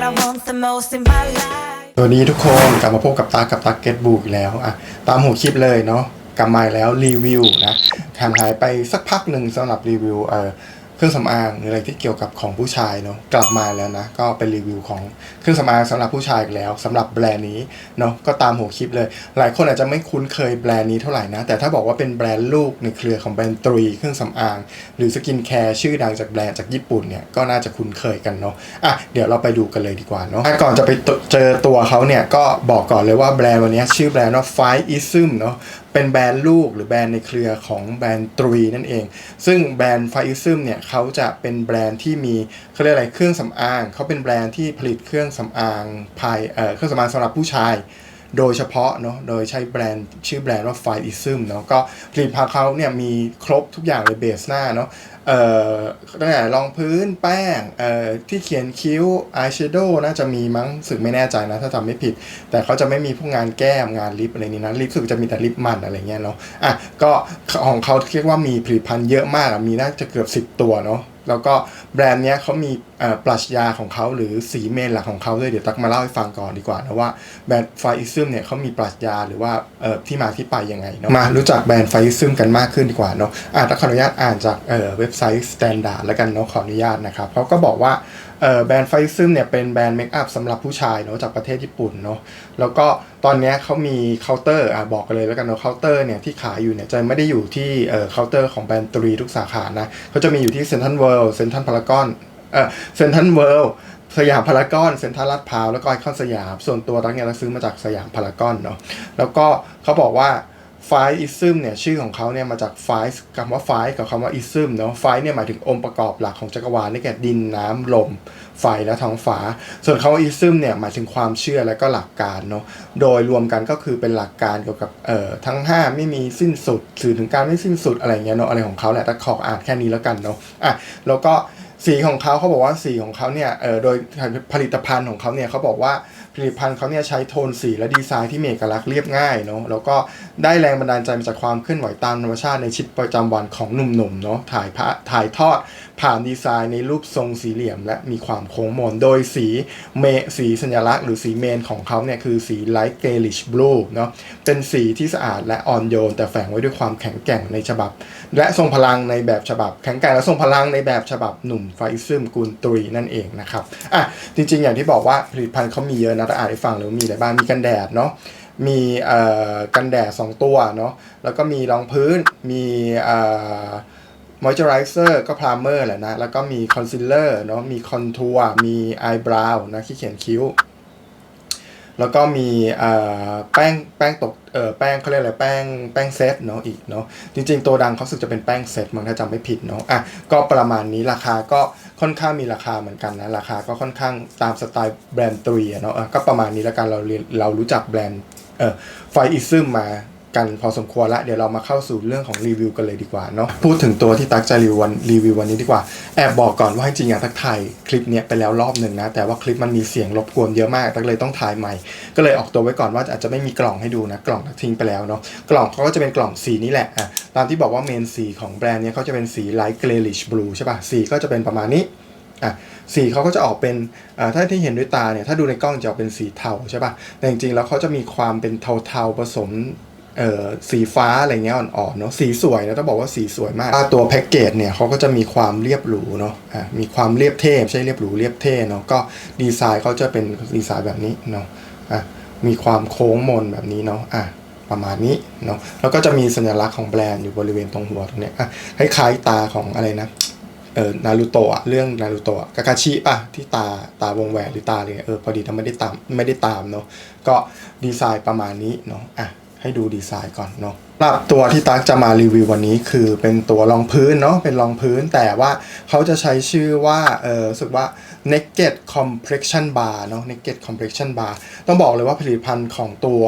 what I want the most in my life. ตัวนี้ทุกคนกลับมาพบกับตากับตาเก็ตบูกแล้วอะตามหัวคลิปเลยเนาะกลับมาแล้วรีวิวนะทำหายไปสักพักหนึ่งสำหรับรีวิวเอ่อ เครื่องสำอางหรืออะไรที่เกี่ยวกับของผู้ชายเนาะกลับมาแล้วนะ ก็เป็นรีวิวของเครื่องสำอางสำหรับผู้ชายอีกแล้วสำหรับแบรนด์นี้เนาะก็ตามหัวคลิปเลย หลายคนอาจจะไม่คุ้นเคยแบรนด์นี้เท่าไหร่นะ แต่ถ้าบอกว่าเป็นแบรนด์ลูกในเครือของแบรนด์ตรีเครื่องสำอาง หรือสกินแคร์ชื่อดังจากแบรนด์จากญี่ปุ่นเนี่ยก็น่าจะคุ้นเคยกันเนาะอะเดี๋ยวเราไปดูกันเลยดีกว่าเนาะอะก่อนจะไปเจอตัวเขาเนี่ยก็บอกก่อนเลยว่าแบรนด์วันนี้ชื่อแบรนด์ว่า Five Ism เนาะเป็นแบรนด์ลูกหรือแบรนด์ในเครือของแบรนด์ตรีนั่นเอง ซึ่งแบรนด์ไฟซึมเนี่ยเขาจะเป็นแบรนด์ที่มีเขาเรียกอะไรเครื่องสำอางเขาเป็นแบรนด์ที่ผลิตเครื่องสำอางภายเอ่อเครื่องสำอางสำหรับผู้ชาย โดยเฉพาะเนาะโดยใช้แบรนด์ชื่อแบรนด์ว่าไฟอิซึมเนาะก็ผลิตภัณฑ์เขาเนี่ยมีครบทุกอย่างเลยเบสหน้าเนาะ เอ่อตั้งแต่รองพื้นแป้งเอ่อที่เขียนคิ้วอายแชโดว์น่าจะมีมั้งสึกไม่แน่ใจนะ ถ้าจำไม่ผิด แต่เขาจะไม่มีพวกงานแก้มงานลิปอะไรนี้นะลิปสึกจะมีแต่ลิปมันอะไรเงี้ยเนาะอะก็ของเขาเรียกว่ามีผลิตภัณฑ์เยอะมากอะมีน่าจะเกือบ 10 ตัวเนาะ แล้วก็แบรนด์เนี้ยเขามีปรัชญาของเขาหรือสีเมนหลักของเขาด้วยเดี๋ยวตักมาเล่าให้ฟังก่อนดีกว่านะว่าแบรนด์ไฟอิซึมเนี่ยเขามีปรัชญาหรือว่าที่มาที่ไปยังไงเนาะมารู้จักแบรนด์ไฟอิซึมกันมากขึ้นดีกว่าเนาะอะตักขออนุญาตอ่านจากเว็บไซต์สแตนดาร์ดแล้วกันเนาะขออนุญาตนะครับเขาก็บอกว่า แบรนด์ไฟซึมเนี่ยเป็นแบรนด์เมคอัพสำหรับผู้ชายเนาะจากประเทศญี่ปุ่นเนาะแล้วก็ตอนนี้เขามีเคาน์เตอร์อะบอกกันเลยแล้วกันเนาะเคาน์เตอร์เนี่ยที่ขายอยู่เนี่ยจะไม่ได้อยู่ที่เคาน์เตอร์ของแบรนด์ตรีทุกสาขานะเขาจะมีอยู่ที่เซ็นทรัลเวิลด์เซ็นทรัลพารากอนเออเซนทันเวิลด์สยามพารากอนเซ็นทรัลลาดพร้าวแล้วก็ไอคอนสยาม ส่วนตัวรักเนี่ยเราซื้อมาจากสยามพารากอนเนาะแล้วก็เขาบอกว่า ไฟอิซึมเนี่ยชื่อของเขาเนี่ยมาจากไฟคำว่าไฟกับคำว่าอิซึมเนาะไฟเนี่ยหมายถึงองค์ประกอบหลักของจักรวาลได้แก่ดินน้ำลม ไฟและท้องฟ้า ส่วนคำว่าอิซึมเนี่ยหมายถึงความเชื่อและก็หลักการเนาะโดยรวมกันก็คือเป็นหลักการเกี่ยวกับเอ่อทั้ง 5 ไม่มีสิ้นสุดสื่อถึงการไม่สิ้นสุดอะไรเงี้ยเนาะอะไรของเขาแหละแต่ขออ่านแค่นี้แล้วกันเนาะอะแล้วก็สีของเขาเขาบอกว่าสีของเขาเนี่ยเออโดยผลิตภัณฑ์ของเขาเนี่ยเขาบอกว่า ผลิตภัณฑ์เขาเนี่ยใช้โทนสีและดีไซน์ที่มีเอกลักษณ์เรียบง่ายเนาะแล้วก็ได้แรงบันดาลใจมาจากความเคลื่อนไหวตามธรรมชาติในชีวิตประจำวันของหนุ่มๆเนาะถ่ายพะถ่ายทอด ผ่านดีไซน์ในรูปทรงสี่เหลี่ยม และมีความโค้งมน โดยสีเมสีสัญลักษณ์หรือสีเมนของเขาเนี่ยคือสีไลท์เกลิชบลูเนาะเป็นสีที่สะอาดและอ่อนโยน แต่แฝงไว้ด้วยความแข็งแกร่งในฉบับ และทรงพลังในแบบฉบับ แข็งแกร่งและทรงพลังในแบบฉบับหนุ่มไฟซึมกุลตรีนั่นเองนะครับอะจริงๆ อย่างที่บอกว่าผลิตภัณฑ์เขามีเยอะนะแต่อ่านให้ฟังแล้วมีอะไรบ้างมีกันแดดเนาะมีเอ่อกันแดด2ตัวเนาะแล้วก็มีรองพื้นมีเอ่อ มอยเจอไรเซอร์ก็พรามเมอร์แหละนะ แล้วก็มีคอนซีลเลอร์เนาะมีคอนทัวร์มีไอบราวนะที่เขียนคิ้ว แล้วก็มีแป้งแป้งตกเออแป้งเขาเรียกอะไรแป้งแป้งเซตเนาะอีกเนาะจริง ๆ ตัวดังเขาสึกจะเป็นแป้งเซตมั้งถ้าจำไม่ผิดเนาะอะก็ประมาณนี้ราคาก็ค่อนข้างมีราคาเหมือนกันนะ ราคาก็ค่อนข้างตามสไตล์แบรนด์ตรีเนาะะก็ประมาณนี้แล้วกันเราเรียนเรารู้จักแบรนด์เออไฟอิซึมมา กันพอสมควรละเดี๋ยวเรามาเข้าสู่เรื่องของรีวิวกันเลยดีกว่าเนาะพูดถึงตัวที่ตักจะรีวิววันรีวิววันนี้ดีกว่าแอบบอกก่อนว่าจริงๆอะตักถ่ายคลิปเนี้ยไปแล้วรอบหนึ่งนะ แต่ว่าคลิปมันมีเสียงรบกวนเยอะมากตักเลยต้องถ่ายใหม่ ก็เลยออกตัวไว้ก่อนว่าอาจจะไม่มีกล่องให้ดูนะ กล่องตักทิ้งไปแล้วเนาะกล่องเขาก็จะเป็นกล่องสีนี้แหละอะตามที่บอกว่าเมนสีของแบรนด์เนี้ยเขาจะเป็นสีไลท์เกรลิชบลูใช่ป่ะสีก็จะเป็นประมาณนี้อะสีเขาก็จะออกเป็นถ้าที่เห็นด้วยตาเนี่ยถ้าดูในกล้องจะออกเป็นสีเทาใช่ป่ะแต่จริงๆแล้วเขาจะมีความเป็นเทาๆผสม เอ่อสีฟ้าอะไรเงี้ยอ่อนๆเนาะสีสวยนะต้องบอกว่าสีสวยมากอ่าตัวแพ็กเกจเนี่ยเขาก็จะมีความเรียบหรูเนาะอะมีความเรียบเท่ใช่เรียบหรูเรียบเท่เนาะก็ดีไซน์เขาจะเป็นดีไซน์แบบนี้เนาะอะมีความโค้งมนแบบนี้เนาะอะประมาณนี้เนาะแล้วก็จะมีสัญลักษณ์ของแบรนด์อยู่บริเวณตรงหัวตรงเนี้ยอะคล้ายๆตาของอะไรนะเออนารูโตะเรื่องนารูโตะกาคาชิป่ะที่ตาตาวงแหวนหรือตาอะไรเงี้ยเออพอดีทำไม่ได้ตามไม่ได้ตามเนาะก็ดีไซน์ประมาณนี้เนาะอะ ให้ดูดีไซน์ก่อนเนาะสำหรับตัวที่ตักจะมารีวิววันนี้คือเป็นตัวรองพื้นเนาะเป็นรองพื้นแต่ว่าเขาจะใช้ชื่อว่าเออรู้สึกว่า naked complexion bar เนาะ naked complexion bar ต้องบอกเลยว่าผลิตภัณฑ์ของตัว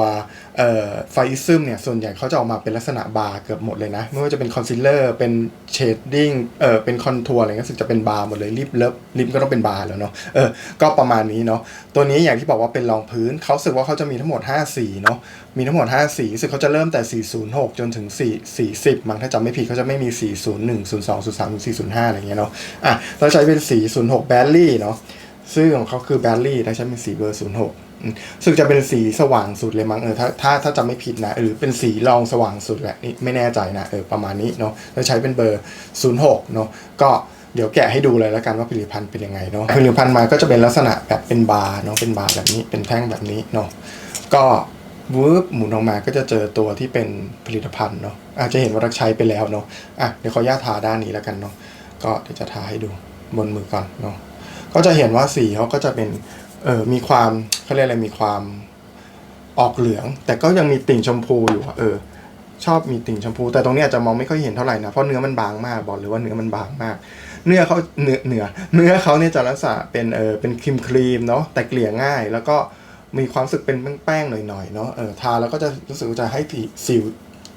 เอ่อไฟซึมเนี่ย ส่วนใหญ่เขาจะออกมาเป็นลักษณะบาร์เกือบหมดเลยนะ ไม่ว่าจะเป็นคอนซีลเลอร์เป็นเชดดิ้งเออเป็นคอนทัวร์อะไรเงี้ยสึกจะเป็นบาร์หมดเลยลิปเลิฟลิปก็ต้องเป็นบาร์แล้วเนาะเออก็ประมาณนี้เนาะตัวนี้อย่างที่บอกว่าเป็นรองพื้นเขาสึกว่าเขาจะมีทั้งหมด 5 สีเนาะมีทั้งหมด 5 สีสึกเขาจะเริ่มแต่ 406 จนถึง 4 40 มั้งถ้าจำไม่ผิดเขาจะไม่มี 401 02 03 405 อะไรเงี้ยเนาะ อะ เราใช้เป็นสี06 แบลลี่เนาะชื่อของเขาคือแบลลี่นะใช้เป็นสีเบอร์ 06อืมรู้สึกจะเป็นสีสว่างสุดเลยมั้งเออ ถ้าถ้าถ้าจำไม่ผิดนะ หรือเป็นสีรองสว่างสุดแหละนี่ไม่แน่ใจนะ เออ ประมาณนี้เนาะแล้วใช้เป็นเบอร์ 06 เนาะ ก็เดี๋ยวแกะให้ดูเลยแล้วกันว่าผลิตภัณฑ์เป็นยังไงเนาะผลิตภัณฑ์มาก็จะเป็นลักษณะแบบเป็นบาร์เนาะ เป็นบาร์แบบนี้ เป็นแท่งแบบนี้เนาะ ก็ วืบหมุนออกมาก็จะเจอตัวที่เป็นผลิตภัณฑ์เนาะอาจจะเห็นว่ารักใช้ไปแล้วเนาะอะเดี๋ยวขออนุญาตทาด้านนี้แล้วกันเนาะก็เดี๋ยวจะทาให้ดูบนมือก่อนเนาะก็จะเห็นว่าสีเขาก็จะเป็นเออมีความเขาเรียกอะไรมีความออกเหลือง แต่ก็ยังมีติ่งชมพูอยู่เออ ชอบมีติ่งชมพู แต่ตรงนี้อาจจะมองไม่ค่อยเห็นเท่าไหร่นะเพราะเนื้อมันบางมากบอกเลยว่าเนื้อมันบางมาก เนื้อเขาเนื้อเนื้อเนื้อเขาเนี่ยจะลักษณะเป็นเออเป็นครีมครีมเนาะแต่เกลี่ยง่ายแล้วก็ มีความรู้สึกเป็นแป้งๆหน่อยๆเนาะเออทาแล้วก็จะรู้สึกว่าจะให้ผิสิว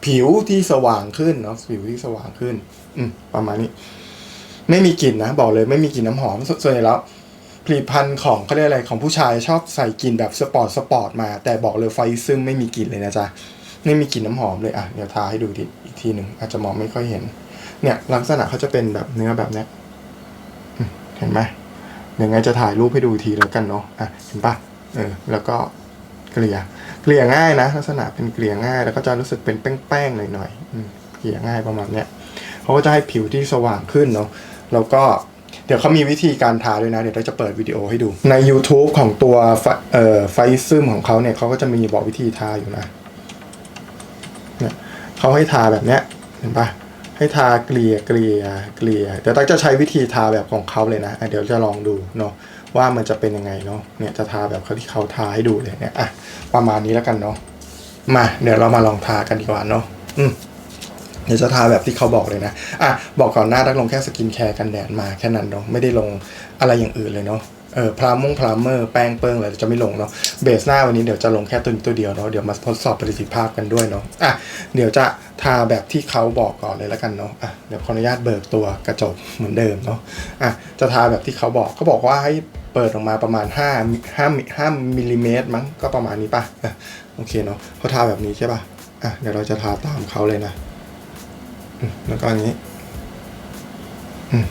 ผิวที่สว่างขึ้นเนาะผิวที่สว่างขึ้น อืมประมาณนี้ ไม่มีกลิ่นนะบอกเลยไม่มีกลิ่นน้ำหอมส่วนใหญ่แล้วผลิตภัณฑ์ของเขาเรียกอะไรของผู้ชายชอบใส่กลิ่นแบบสปอร์ตสปอร์ตมา แต่บอกเลยไฟซึมไม่มีกลิ่นเลยนะจ๊ะไม่มีกลิ่นน้ำหอมเลยอะเดี๋ยวทาให้ดูทีอีกทีหนึ่งอาจจะมองไม่ค่อยเห็น เนี่ย ลักษณะเขาจะเป็นแบบเนื้อแบบเนี้ยเห็นไหมเดี๋ยวไงจะถ่ายรูปให้ดูทีแล้วกันเนาะอะเห็นปะ เออแล้วก็เกลี่ยเกลี่ยง่ายนะ ลักษณะเป็นเกลี่ยง่าย แล้วก็จะรู้สึกเป็นแป้งๆหน่อยๆเกลี่ยง่ายประมาณเนี้ยเขาก็จะให้ผิวที่สว่างขึ้นเนาะแล้วก็เดี๋ยวเขามีวิธีการทาด้วยนะ เดี๋ยวเราจะเปิดวิดีโอให้ดู ใน YouTube ของตัวไฟซึมของเขาเนี่ยเขาก็จะมีบอกวิธีทาอยู่นะเนี่ยเขาให้ทาแบบเนี้ยเห็นปะให้ทาเกลี่ยเกลี่ยเกลี่ยเดี๋ยวตั๊กจะใช้วิธีทาแบบของเขาเลยนะะเดี๋ยวจะลองดูเนาะ ว่ามันจะเป็นยังไงเนาะเนี่ยจะทาแบบเขาที่เขาทาให้ดูเลยเนี่ยอะประมาณนี้แล้วกันเนาะมาเดี๋ยวเรามาลองทากันดีกว่าเนาะอืมเดี๋ยวจะทาแบบที่เขาบอกเลยนะ อะ บอกก่อนหน้าดักลงแค่สกินแคร์กันแดดมาแค่นั้นเนาะ ไม่ได้ลงอะไรอย่างอื่นเลยเนาะ เออพรามมงพรามเมอร์แป้งเปิงอะไรจะไม่ลงเนาะ เบสหน้าวันนี้เดี๋ยวจะลงแค่ตัวนี้ตัวเดียวเนาะ เดี๋ยวมาทดสอบประสิทธิภาพกันด้วยเนาะ อะ เดี๋ยวจะทาแบบที่เขาบอกก่อนเลยแล้วกันเนาะ อะ เดี๋ยวขออนุญาตเบิกตัวกระจกเหมือนเดิมเนาะ อะ จะทาแบบที่เขาบอกเขาบอกว่าให้ เปิดออกมาประมาณ5 5 5มิลลิเมตรมั้งก็ประมาณนี้ป่ะโอเคเนาะเขาทาแบบนี้ใช่ป่ะอะเดี๋ยวเราจะทาตามเขาเลยนะแล้วก็อันนี้ม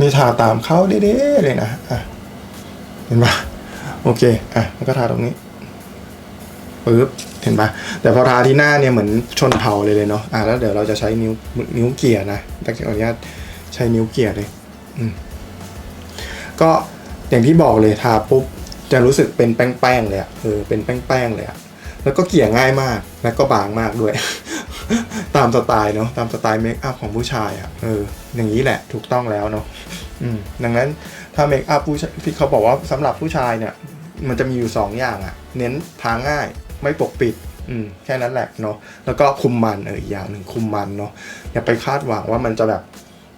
นี่ทาตามเขาเด้ๆเลยนะอะเห็นป่ะโอเคอะแล้วก็ทาตรงนี้ปึ๊บเห็นปะแต่พอทาที่หน้าเนี่ยเหมือนชนเผาเลยเลยเนาะอะแล้วเดี๋ยวเราจะใช้นิ้วนิ้วเกี่ยนะแต่ขออนุญาตใช้นิ้วเกี่ยเลย อืม ก็อย่างที่บอกเลยทาปุ๊บจะรู้สึกเป็นแป้งๆเลยอะเออเป็นแป้งๆเลยอะแล้วก็เกี่ยง่ายมากแล้วก็บางมากด้วย ตามสไตล์เนาะตามสไตล์เมคอัพของผู้ชายอะ่ะเอออย่างนี้แหละถูกต้องแล้วเนาะอืมดังนั้นถ้าเมคอัพผู้ชายที่เขาบอกว่าสำหรับผู้ชายเนี่ย มันจะมีอยู่ 2ออย่างอะ่ะเน้นทาง่ายไม่ปกปิดอืมแค่นั้นแหละเนาะแล้วก็คุมมันเอออีกอย่างหนึ่งคุมมันเนาะอย่าไปคาดหวังว่ามันจะแบบ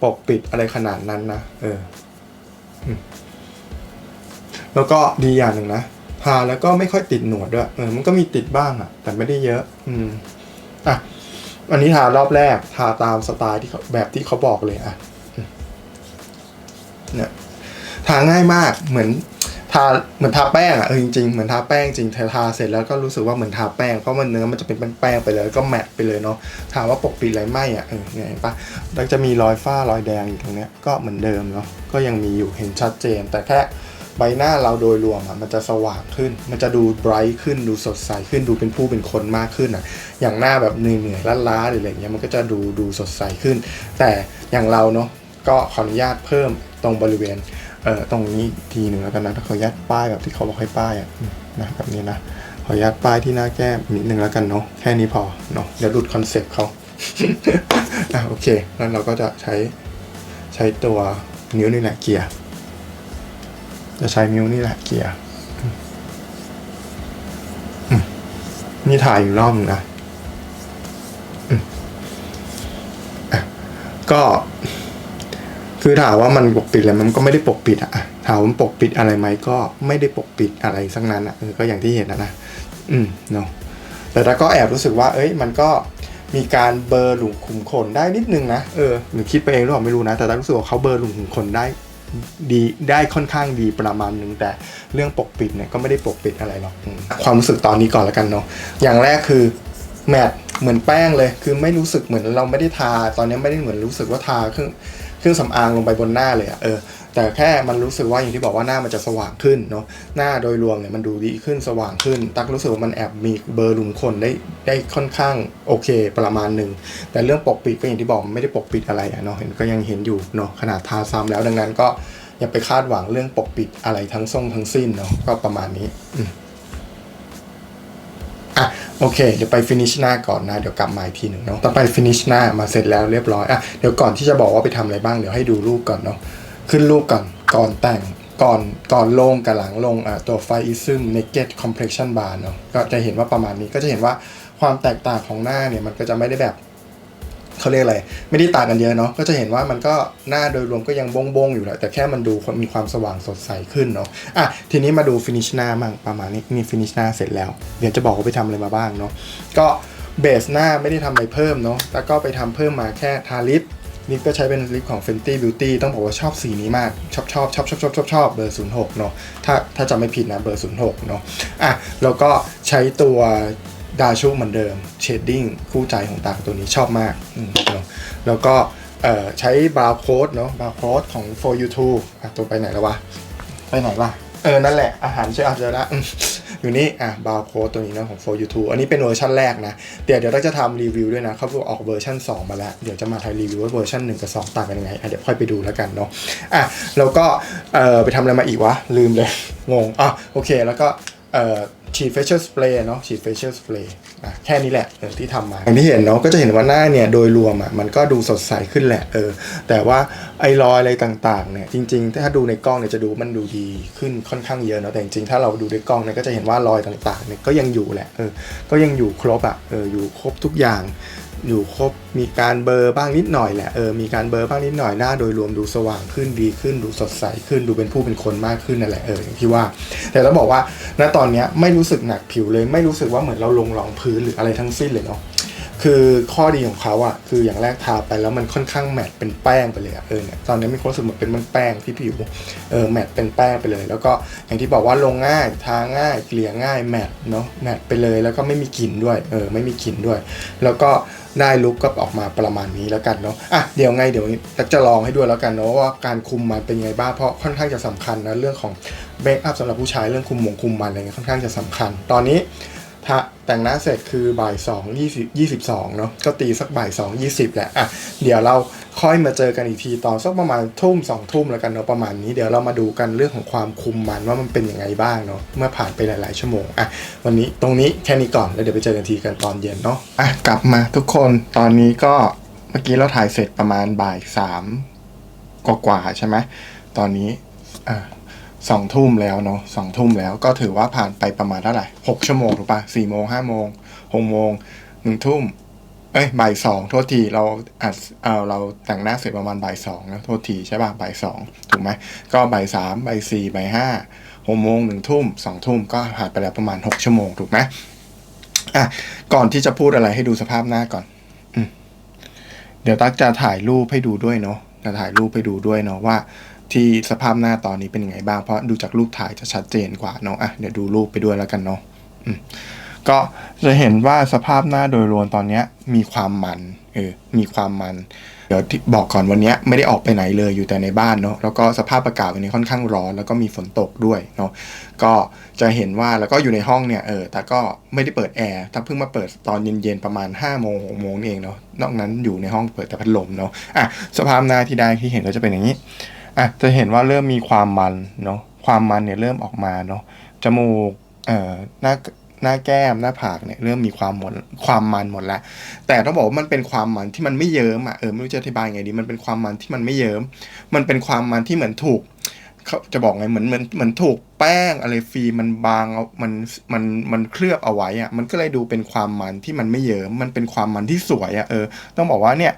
ปกปิดอะไรขนาดนั้นนะเออ แล้วก็ดีอย่างหนึ่งนะทาแล้วก็ไม่ค่อยติดหนวดด้วยเออมันก็มีติดบ้างอะแต่ไม่ได้เยอะ อืมอะอันนี้ทารอบแรก ทาตามสไตล์ที่แบบที่เขาบอกเลยอะเนี่ยทาง่ายมากเหมือน ทาเหมือนทาแป้งอะเออจริงๆเหมือนทาแป้งจริงทาทาเสร็จแล้วก็รู้สึกว่าเหมือนทาแป้งเพราะมันเนื้อมันจะเป็นแป้งไปเลยแล้วก็แมตต์ไปเลยเนาะถามว่าปกปิดอะไรไหมอะเออเนี่ยเห็นปะแล้วจะมีรอยฝ้ารอยแดงอยู่ตรงเนี้ยก็เหมือนเดิมเนาะก็ยังมีอยู่เห็นชัดเจน แต่แค่ใบหน้าเราโดยรวมอะมันจะสว่างขึ้น มันจะดูไบรท์ขึ้นดูสดใสขึ้นดูเป็นผู้เป็นคนมากขึ้นอะ อย่างหน้าแบบเหนื่อยๆล้าๆหรืออะไรเงี้ยมันก็จะดูดูสดใสขึ้น แต่อย่างเราเนาะก็ขออนุญาตเพิ่มตรงบริเวณ เอ่อตรงนี้ทีหนึ่งแล้วกันนะถ้าขออนุญาตป้ายแบบที่เขาบอกให้ป้ายอะนะแบบนี้นะขออนุญาตป้ายที่หน้าแก้มนิดนึงแล้วกันเนาะแค่นี้พอเนาะเดี๋ยวหลุดคอนเซปต์เขาอะโอเคแล้วเราก็จะใช้ใช้ตัวนิ้วนี่แหละเกียร์จะใช้นิ้วนี่แหละเกียร์นี่ถ่ายอยู่รอบหนึงนะก็ คือถามว่ามันปกปิดอะไรมันก็ไม่ได้ปกปิดอะถามว่ามันปกปิดอะไรไหมก็ไม่ได้ปกปิดอะไรสักนั้นอะก็อย่างที่เห็นนะนะอืมเนาะแต่ถ้าก็แอบรู้สึกว่า เอ้ย มันก็มีการเบลอร์หลุมขุมขนได้นิดนึงนะเออหรือคิดไปเองหรือเปล่าไม่รู้นะ แต่ถ้ารู้สึกว่าเขาเบลอร์หลุมขุมขนได้ดีได้ค่อนข้างดีประมาณนึงแต่เรื่องปกปิดเนี่ยก็ไม่ได้ปกปิดอะไรหรอกความรู้สึกตอนนี้ก่อนแล้วกันเนาะอย่างแรกคือแมทเหมือนแป้งเลย คือไม่รู้สึกเหมือนเราไม่ได้ทา ตอนนี้ไม่ได้เหมือนรู้สึกว่าทาเครื่อง เครื่องสำอางลงไปบนหน้าเลยอะเออแต่แค่มันรู้สึกว่าอย่างที่บอกว่าหน้ามันจะสว่างขึ้นเนาะหน้าโดยรวมเนี่ยมันดูดีขึ้นสว่างขึ้น ตักรู้สึกว่ามันแอบมีเบอร์ลุมขนได้ได้ค่อนข้างโอเคประมาณหนึ่งแต่เรื่องปกปิดก็อย่างที่บอกไม่ได้ปกปิดอะไรอะเนาะเห็นก็ยังเห็นอยู่เนาะขนาดทาซ้ำแล้วดังนั้นก็อย่าไปคาดหวังเรื่องปกปิดอะไรทั้งทรงทั้งสิ้นเนาะก็ประมาณนี้อะ โอเค เดี๋ยวไปฟินิชหน้าก่อนนะ เดี๋ยวกลับมาอีกทีหนึ่งเนาะ ต่อไปฟินิชหน้ามาเสร็จแล้วเรียบร้อย อะ เดี๋ยวก่อนที่จะบอกว่าไปทำอะไรบ้าง เดี๋ยวให้ดูรูปก่อนเนาะ ขึ้นรูปก่อน ก่อนแต่ง ก่อน ก่อนลงกับหลังลง อะ ตัวไฟอิซึม naked complexion bar เนาะ ก็จะเห็นว่าประมาณนี้ ก็จะเห็นว่าความแตกต่างของหน้าเนี่ยมันก็จะไม่ได้แบบ เขาเรียกอะไร ไม่ได้ต่างกันเยอะเนาะก็จะเห็นว่ามันก็หน้าโดยรวมก็ยังบงๆอยู่แหละแต่แค่มันดูมีความสว่างสดใสขึ้นเนาะอะทีนี้มาดูฟินิชหน้ามั่งประมาณนี้นี่ฟินิชหน้าเสร็จแล้ว เดี๋ยวจะบอกว่าไปทำอะไรมาบ้างเนาะก็เบสหน้าไม่ได้ทำอะไรเพิ่มเนาะแล้วก็ไปทำเพิ่มมาแค่ทาลิปลิปก็ใช้เป็นลิปของ Fenty Beauty ต้องบอกว่าชอบสีนี้มาก ชอบชอบชอบชอบชอบชอบชอบเบอร์ 06 เนาะถ้าถ้าจำไม่ผิดนะเบอร์ 06 เนาะอะแล้วก็ใช้ตัว ดาชูเหมือนเดิมเชดดิ้งคู่ใจของตาตัวนี้ชอบมากอืมเนาะแล้วก็เอ่อใช้บาร์โค้ดเนาะบาร์โค้ดของ for you too อะตัวไปไหนแล้ววะ ไปไหนวะ เออ นั่นแหละอาหารเชื่ออาจจะละอืมอยู่นี่อะบาร์โค้ดตัวนี้นะของ for you too อันนี้เป็นเวอร์ชันแรกนะ เดี๋ยวเดี๋ยวเราจะทำรีวิวด้วยนะเขาออกเวอร์ชัน2 มาแล้ว เดี๋ยวจะมาทายรีวิวว่าเวอร์ชัน1กับ2 ต่างกันยังไงอะเดี๋ยวค่อยไปดูแล้วกันเนาะอะแล้วก็เอ่อไปทำอะไรมาอีกวะ ลืมเลยงงอะโอเคแล้วก็เอ่อ ฉีดเฟเชอร์สเปรย์เนาะฉีด facial spray อะแค่นี้แหละเออที่ทำมาอย่างที่เห็นเนาะก็จะเห็นว่าหน้าเนี่ยโดยรวมอะมันก็ดูสดใสขึ้นแหละเออแต่ว่าไอ้รอยอะไรต่างๆเนี่ยจริง ๆ ถ้าดูในกล้องเนี่ยจะดูมันดูดีขึ้นค่อนข้างเยอะเนาะแต่จริงๆถ้าเราดูในกล้องเนี่ยก็จะเห็นว่ารอยต่างๆเนี่ยก็ยังอยู่แหละเออก็ยังอยู่ครบอะเอออยู่ครบทุกอย่าง อยู่ครบมีการเบอร์บ้างนิดหน่อยแหละเออมีการเบอร์บ้างนิดหน่อยหน้าโดยรวมดูสว่างขึ้นดีขึ้นดูสดใสขึ้นดูเป็นผู้เป็นคนมากขึ้นนั่นแหละเอออย่างที่ว่า แต่ต้องบอกว่าณตอนเนี้ยไม่รู้สึกหนักผิวเลย ไม่รู้สึกว่าเหมือนเราลงรองพื้นหรืออะไรทั้งสิ้นเลยเนาะคือข้อดีของเขาอะคืออย่างแรกทาไปแล้วมันค่อนข้างแมตต์เป็นแป้งไปเลยอะเออเนี่ยตอนนี้มีความรู้สึกเหมือนเป็นแป้งที่ผิวเออแมตต์เป็นแป้งไปเลย แล้วก็อย่างที่บอกว่าลงง่ายทาง่ายเกลี่ยง่ายแมตต์เนาะแมตต์ไปเลยแล้วก็ไม่มีกลิ่นด้วยเออไม่มีกลิ่นด้วย แล้วก็ ได้ลุคก็ออกมาประมาณนี้แล้วกันเนาะอะเดี๋ยวไงเดี๋ยวจะลองให้ด้วยแล้วกันเนาะว่าการคุมมันเป็นยังไงบ้างเพราะค่อนข้างจะสำคัญนะเรื่องของเบรกอัพสำหรับผู้ชายเรื่องคุมหมงคุมมันอะไรเงี้ยค่อนข้างจะสำคัญ ตอนนี้ ถ้าแต่งหน้าเสร็จคือบ่ายสองยี่สิบยี่สิบสองเนาะก็ตีสักบ่ายสองยี่สิบแหละอะเดี๋ยวเราค่อยมาเจอกันอีกทีตอนสักประมาณทุ่มสองทุ่มแล้วกันเนาะประมาณนี้เดี๋ยวเรามาดูกันเรื่องของความคุมมันว่ามันเป็นยังไงบ้างเนาะเมื่อผ่านไปหลาย ๆ ชั่วโมงอะวันนี้ตรงนี้แค่นี้ก่อนแล้วเดี๋ยวไปเจอกันทีกันตอนเย็นเนาะอะกลับมาทุกคนตอนนี้ก็เมื่อกี้เราถ่ายเสร็จประมาณบ่ายสามกว่าๆใช่ไหมตอนนี้อะ สองทุ่มแล้วเนาะสองทุ่มแล้วก็ถือว่าผ่านไปประมาณเท่าไหร่หกชั่วโมงถูกปะสี่โมงห้าโมงหกโมงหนึ่งทุ่มเอ้ยบ่ายสองโทษทีเราอัดเออเราแต่งหน้าเสร็จประมาณบ่ายสองนะโทษทีใช่ป่ะบ่ายสองถูกไหมก็บ่ายสามบ่ายสี่บ่ายห้าหกโมงหนึ่งทุ่มสองทุ่มก็ผ่านไปแล้วประมาณหกชั่วโมงถูกไหมอะก่อนที่จะพูดอะไรให้ดูสภาพหน้าก่อนอเดี๋ยวตั๊กจะถ่ายรูปให้ดูด้วยเนาะจะถ่ายรูปให้ดูด้วยเนาะว่า ที่สภาพหน้าตอนนี้เป็นยังไงบ้าง เพราะดูจากรูปถ่ายจะชัดเจนกว่าเนาะอะเดี๋ยวดูรูปไปด้วยแล้วกันเนาะก็จะเห็นว่าสภาพหน้าโดยรวมตอนนี้มีความมันเออมีความมัน เดี๋ยวที่บอกก่อนวันนี้ไม่ได้ออกไปไหนเลยอยู่แต่ในบ้านเนาะแล้วก็สภาพอากาศวันนี้ค่อนข้างร้อน แล้วก็มีฝนตกด้วยเนาะก็จะเห็นว่าแล้วก็อยู่ในห้องเนี่ยเออแต่ก็ไม่ได้เปิดแอร์ถ้าเพิ่งมาเปิดตอนเย็นๆประมาณ5้าโมงหกโมงนี่เองเนาะนอกนั้นอยู่ในห้องเปิดแต่พัดลมเนาะอะสภาพหน้าที่ได้ที่เห็นก็จะเป็นอย่างนี้ อะจะเห็นว่าเริ่มมีความมันเนาะความมันเนี่ยเริ่มออกมาเนาะจมูกเอ่อหน้าหน้าแก้มหน้าผากเนี่ยเริ่มมีความหมดความมันหมดแล้วแต่ต้องบอกว่ามันเป็นความมันที่มันไม่เยิ้มอะเออไม่รู้จะอธิบายไงดีมันเป็นความมันที่มันไม่เยิ้มมันเป็นความมันที่เหมือนถูกเขาจะบอกไงเหมือนเหมือนเหมือนถูกแป้งอะไรฟีมันบางเอามันมันมันเคลือบเอาไว้อะมันก็เลยดูเป็นความมันที่มันไม่เยิ้มมันเป็นความมันที่สวยอะเออ ต้องบอกว่าเนี่ย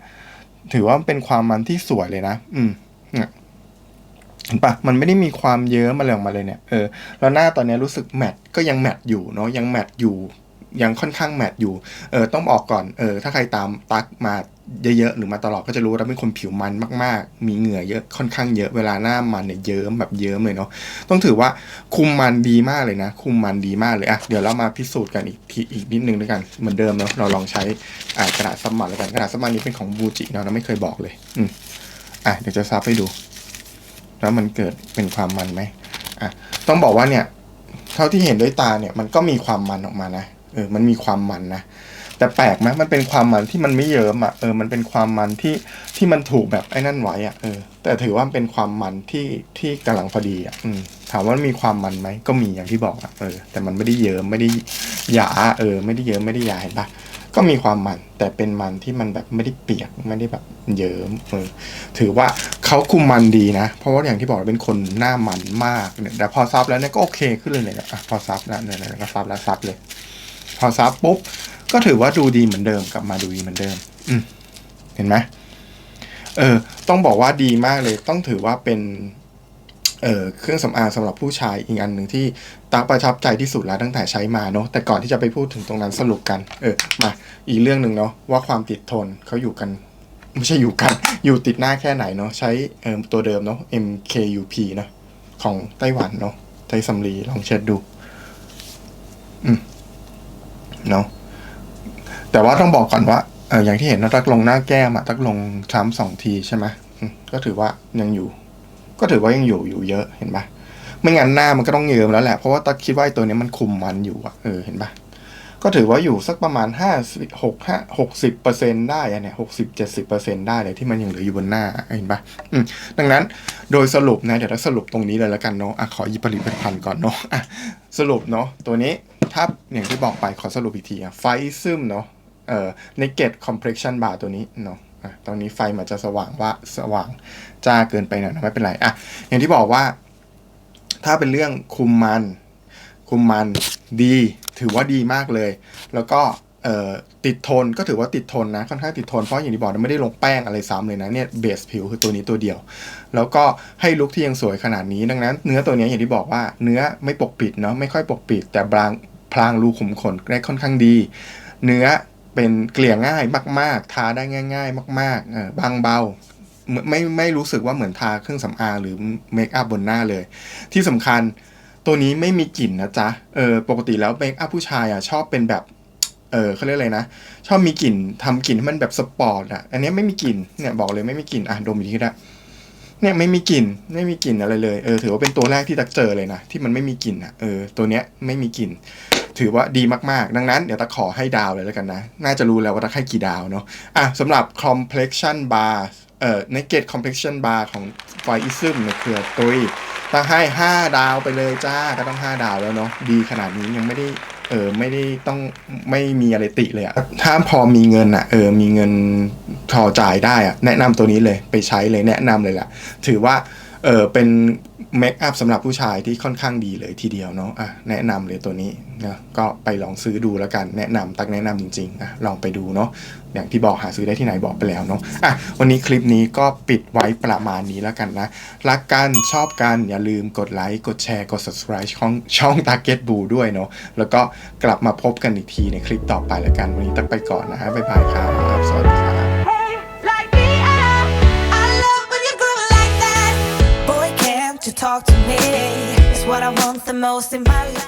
ถือว่าเป็นความมันที่สวยเลยนะ อืมเนี่ย เห็นปะมันไม่ได้มีความเยิ้มอะไรออกมาเลยเนี่ยเออแล้วหน้าตอนนี้รู้สึกแมทก็ยังแมทอยู่เนาะยังแมทอยู่ยังค่อนข้างแมทอยู่เออต้องบอกก่อนเออถ้าใครตามตักมาเยอะๆหรือมาตลอดก็จะรู้ว่าเราเป็นคนผิวมันมากๆ มีเหงื่อเยอะค่อนข้างเยอะเวลาหน้ามันเนี่ยเยิ้มแบบเยิ้มเลยเนาะต้องถือว่าคุมมันดีมากเลยนะ คุมมันดีมากเลยอะเดี๋ยวเรามาพิสูจน์กันอีกทีอีกนิดนึงด้วยกันเหมือนเดิมเนาะเราลองใช้อ่ากระดาษซับมันแล้วกันกระดาษซับมันนี้เป็นของบูจิเนาะเราไม่เคยบอกเลยอืมอะเดี๋ยวจะซับให้ดู แล้วมันเกิดเป็นความมันไหมอะต้องบอกว่าเนี่ยเท่าที่เห็นด้วยตาเนี่ยมันก็มีความมันออกมานะเออมันมีความมันนะแต่แปลกไหมมันเป็นความมันที่มันไม่เยิ้มอะเออมันเป็นความมันที่ที่มันถูกแบบไอ้นั่นไว้อะเออแต่ถือว่าเป็นความมันที่ที่กำลังพอดีอะอืมถามว่ามีความมันไหมก็มีอย่างที่บอกอะเออแต่มันไม่ได้เยิ้มไม่ได้หยาเออไม่ได้เยิ้มไม่ได้หยาเห็นปะ ก็มีความมัน แต่เป็นมันที่มันแบบไม่ได้เปียกไม่ได้แบบเยิ้มเออถือว่าเขาคุมมันดีนะ เพราะว่าอย่างที่บอกเป็นคนหน้ามันมากเนี่ยแต่พอซับแล้วเนี่ยก็โอเคขึ้นเลยเนี่ยอะพอซับแล้วเนี่ยเนี่ยก็ซับแล้วซับเลย พอซับปุ๊บก็ถือว่าดูดีเหมือนเดิมกลับมาดูดีเหมือนเดิม อืมเห็นไหมเออ ต้องบอกว่าดีมากเลย ต้องถือว่าเป็น เเครื่องสำอางสำหรับผู้ชายอีกอันหนึ่งที่ตักประทับใจที่สุดแล้วตั้งแต่ใช้มาเนาะแต่ก่อนที่จะไปพูดถึงตรงนั้นสรุปกันเออมาอีกเรื่องหนึ่งเนาะว่าความติดทนเขาอยู่กันไม่ใช่อยู่กัน อยู่ติดหน้าแค่ไหนเนาะใช้เออตัวเดิมเนาะ MKUP เนาะของไต้หวันเนาะไต้สำลีลองเช็ดดูอืมเนาะแต่ว่าต้องบอกก่อนว่าเอออย่างที่เห็นนะตักลงหน้าแก้มอะตักลงคล้ำสองทีใช่ไหมมก็ถือว่ายังอยู่ ก็ถือว่ายังอยู่อยู่เยอะเห็นปะไม่งั้นหน้ามันก็ต้องเยิ้มแล้วแหละเพราะว่าตักคิดว่าไอ้ตัวนี้มันคุมมันอยู่อะเออเห็นปะก็ถือว่าอยู่สักประมาณห้าหกห้าหกสิบเปอร์เซ็นได้อะเนี่ยหกสิบเจ็ดสิบเปอร์เซ็นได้เลยที่มันยังเหลืออยู่บนหน้าเห็นปะอืมดังนั้นโดยสรุปนะเดี๋ยวเราสรุปตรงนี้เลยแล้วกันเนาะอะขอยิบผลิตภัณฑ์ก่อนเนาะอะสรุปเนาะตัวนี้ถ้าอย่างที่บอกไปขอสรุปอีกทีอะไฟซึมเนาะเอ่อ naked complexion bar ตัวนี้เนาะอะตรงนี้ไฟมันจะสว่างว่าสว่าง จ้าเกินไปหน่อยนะไม่เป็นไรอะอย่างที่บอกว่า ถ้าเป็นเรื่องคุมมัน คุมมันดี ถือว่าดีมากเลย แล้วก็ติดทนก็ถือว่าติดทนนะค่อนข้างติดทนเพราะอย่างที่บอกนไม่ได้ลงแป้งอะไรซ้ำเลยนะเนี่ยเบสผิวคือตัวนี้ตัวเดียว แล้วก็ให้ลุคที่ยังสวยขนาดนี้ดังนั้น เนื้อตัวนี้อย่างที่บอกว่าเนื้อไม่ปกปิดเนาะไม่ค่อยปกปิด แต่บางพลางรูขุมขนได้ค่อนข้างดี เนื้อเป็นเกลี่ยง่ายมาก ๆ ทาได้ง่าย ๆ มากๆบางเบา ไม่ไม่ไม่รู้สึกว่าเหมือนทาเครื่องสำอางหรือเมคอัพบนหน้าเลย ที่สำคัญตัวนี้ไม่มีกลิ่นนะจ๊ะ เออปกติแล้วเมคอัพผู้ชายอะชอบเป็นแบบ เออเขาเรียกอะไรนะ ชอบมีกลิ่นทำกลิ่นให้มันแบบสปอร์ตอะ อันนี้ไม่มีกลิ่น เนี่ยบอกเลยไม่มีกลิ่น อะดมอีกทีก็ได้เนี่ยไม่มีกลิ่น ไม่มีกลิ่นอะไรเลย เออถือว่าเป็นตัวแรกที่ตักเจอเลยนะที่มันไม่มีกลิ่นอะ เออตัวเนี้ยไม่มีกลิ่น ถือว่าดีมากๆ ดังนั้นเดี๋ยวตะขอให้ดาวเลยแล้วกันนะ น่าจะรู้แล้วว่าตะให้กี่ดาวเนาะ อะสำหรับ complexion bar เอ่อ naked complexion bar ของ f i s m ในเครือตุยตะให้ 5 ดาวไปเลยจ้า ก็ต้อง 5 ดาวแล้วเนาะ ดีขนาดนี้ยังไม่ได้เออไม่ได้ต้องไม่มีอะไรติเลยอะถ้าพอมีเงินอะเออมีเงินพอจ่ายได้อะแนะนำตัวนี้เลยไปใช้เลยแนะนำเลยล่ะถือว่า เออเป็นเมคอัพสำหรับผู้ชายที่ค่อนข้างดีเลยทีเดียวเนาะอะแนะนำเลยตัวนี้นะก็ไปลองซื้อดูแล้วกันแนะนำตักแนะนำจริงๆอะลองไปดูเนาะอย่างที่บอกหาซื้อได้ที่ไหนบอกไปแล้วเนาะอะวันนี้คลิปนี้ก็ปิดไว้ประมาณนี้แล้วกันนะ รักกันชอบกันอย่าลืมกดไลค์กดแชร์กด subscribe ช่องช่อง Target b l u ด้วยเนาะแล้วก็กลับมาพบกันอีกทีในคลิปต่อไปแล้วกัน วันนี้ตักไปก่อนนะฮะบ๊ายบายครับสวัสดีครับ talk to me? It's what I want the most in my life.